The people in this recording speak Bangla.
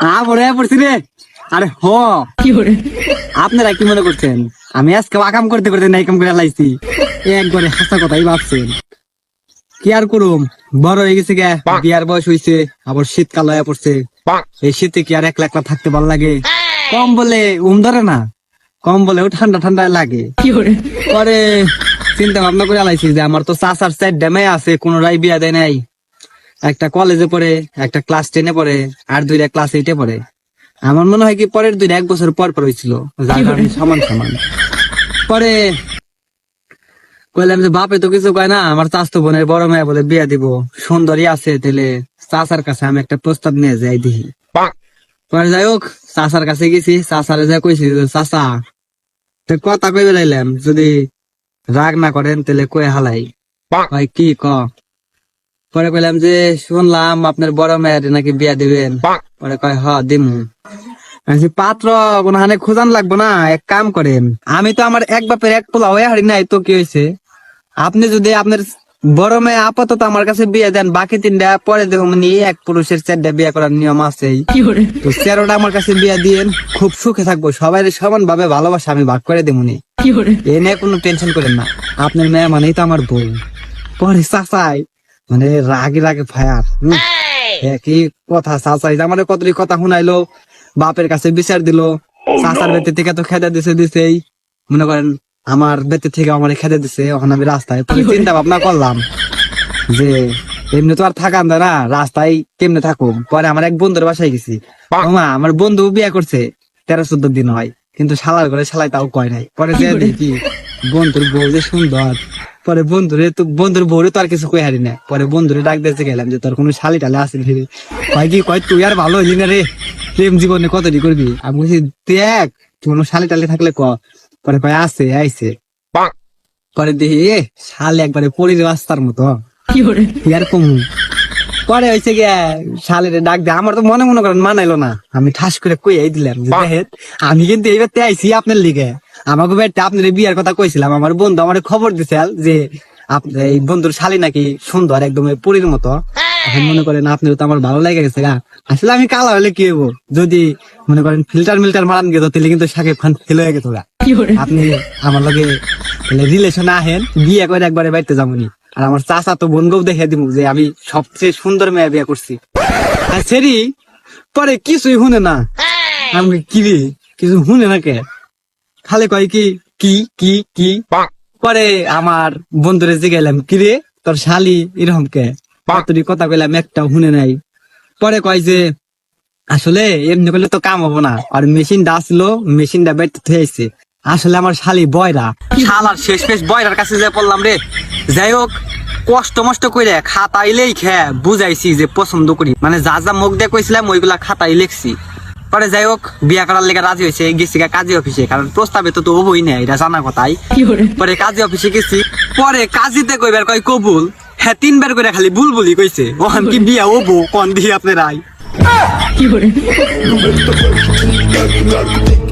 আ বড় হয়ে পড়ছি রে। আরে হ। আপনারা কি মনে করছেন? আমি আজকে আকাম করতে করতে নাই কাম করে লাইছি। একবারে হাসা কথাই ভাবছেন। কি আর করুম? বড় হয়ে গেছে গে। বিয়ার বয়স হইছে আবার শীতকাল হয়ে পড়ছে। এই শীতে কি আর একলা একলা থাকতে ভালো লাগে? কম বলে উম ধরে না। কম বলেও ঠান্ডা ঠান্ডা লাগে। পরে চিন্তা ভাবনা করে আলাইছি যে আমার তো চাচার সাইড ড্যামে আছে কোনোটাই বিয়া দেয় নাই। একটা কলেজে পড়ে একটা ক্লাস টেনে পড়ে আর দুইটা ক্লাস এইটে পড়ে। আমার মনে হয় কি পরের দুইটা এক বছর পর পর হয়েছিল যার কারণে সমান সমান। পরে কইলাম যে বাপে তো কিছু কয় না আমার চাস্তো বোনের বড় মেয়ে বলে বিয়া দিব সুন্দরী আছে তাহলে চাচার কাছে আমি একটা প্রস্তাব নিয়ে যাই দেখি। পরে যাই হোক চাচার কাছে গেছি চাচারে যা কইছি চাচা তো কথা কই বেড়াইলাম যদি রাগ না করেন তাহলে কয়ে হালাই। ভাই কি ক? পরে কইলাম যে শুনলাম আপনার বড় মেয়ের নাকি বিয়া দিবেন। পরে কয় হ দিমু। পাত্র কোনখানে খোঁজান লাগবো না এক কাম করেন। আমি তো আমার এক বাপের এক পোলা হয়ে হারি নাই তো কি হয়েছে আপনি যদি আপনার বড় মেয়ে আপাতত আমার কাছে বিয়ে দেন বাকি তিনটা পরে দেখো মানে এক পুরুষের চারটা বিয়ে করার নিয়ম আছেই। তো তেরোটা আমার কাছে বিয়ে দিয়েন খুব সুখে থাকব। সবাই সমান ভাবে ভালোবাসা আমি ভাগ করে দেবনি এ নিয়ে কোনো টেনশন করেন না। আপনার মেয়ে মানেই তো আমার বউ। পরে চাচাই মানে রাগে রাগে ফায়ার কি কথা চাচাই? আমার কতটি কথা শুনাইলো? বাপের কাছে বিচার দিল। চাচার বেতে থেকে তো খেতে দিছে দিছেই। মনে করেন আমার বেতে থেকে আমার খেতে দিছে ওখানে আমি রাস্তায় চিন্তা ভাবনা করলাম যে এমনি তো আর থাকান না রাস্তায় কেমনে থাকুম? পরে আমার এক বন্ধুর বাসায় গেছি। মা আমার বন্ধু বিয়ে করছে তেরো চোদ্দ দিন হয়। কিন্তু শালার ঘরে শালাই তাও কয় নাই। পরে যে দেখি বন্ধুর বউ যে সুন্দর। পরে বন্ধুরে তো বন্ধুর বউরে তো আর কিছু কই হারি না পরে বন্ধুরে ডাক দিতে গেলাম যে তোর কোনো শালি টালে আসেন ফিরে কয় কি কয় তুই আর ভালো হইলি না রে। প্রেম জীবনে কতটি করবি? আমি বলছি দেখ তুই কোনো শালি টালে থাকলে ক। পরে কয় আসে আইছে। পরে দেখি এ শালে একবারে পরির রাস্তার মতো। কি ইয়ার কম? পরে হয়েছে গিয়া শালের ডাক দে আমার তো মনে মনে করেন মানাইলো না। আমি ঠাস করে কইয়াই দিলাম আমি কিন্তু এইবার আইছি আপনার লিগে। আমাকে বেটা আপনার বিয়ার কথা কইছিলাম। আমার বন্ধু আমার খবর দিছে যে আপনার এই বন্ধুর শালি নাকি সুন্দর একদম পরীর মতো। এখন মনে করেন আপনার তো আমার ভালো লেগে গেছে গা। আসলে আমি কালা হলে কি হব যদি মনে করেন ফিল্টার মিল্টার মারান গেত তাহলে কিন্তু সাকিব খান ফেল হয়ে গেত আপনি আমার লগে রিলেশন আহেন বিয়ে করে একবারে বাড়িতে যাবনি আর আমার চাচা তো বোনকেও দেখে দিব যে আমি সবচেয়ে সুন্দর মেয়ে বিয়ে করছি। আর সেরি, পরে কিছুই শুনে না। আমি কি রে? কিছু শুনে না কে? খালি কয় কি কি কি কি? পরে আমার বন্ধুরে জিগাইলাম, কি রে? তোর শালি এরকম কে? তুই কথা কইলাম, একটা শুনে নাই। পরে কয় যে, আসলে এমনি করলে তো কাম হব না। আর মেশিনটা আসলো, মেশিনটা বেড়তে থেয়েছে আসলে আমার শালি বয়রা। শালার শেষ শেষ বয়রার কাছে যে পড়লাম রে। যাই হোক কষ্ট মষ্ট করে খাতাইলেই খেয়ে বুঝাইছি যে পছন্দ করি। মানে যা যা মুখ দিয়ে কইছিলাম ওইগুলা খাতাই লিখছি। পরে যাই হোক বিয়া করার লেগে রাজি হয়েছে গেছি গা কাজী অফিসে কারণ প্রস্তাবে তো তো হবই না এটা জানা কথাই। পরে কাজী অফিসে গেছি পরে কাজীতে কইবার কয় কবুল। হ্যাঁ তিনবার করে খালি বুলবুলি কইছে। ওখান কি বিয়া হব কোন দিয়ে আপনারাই কি করে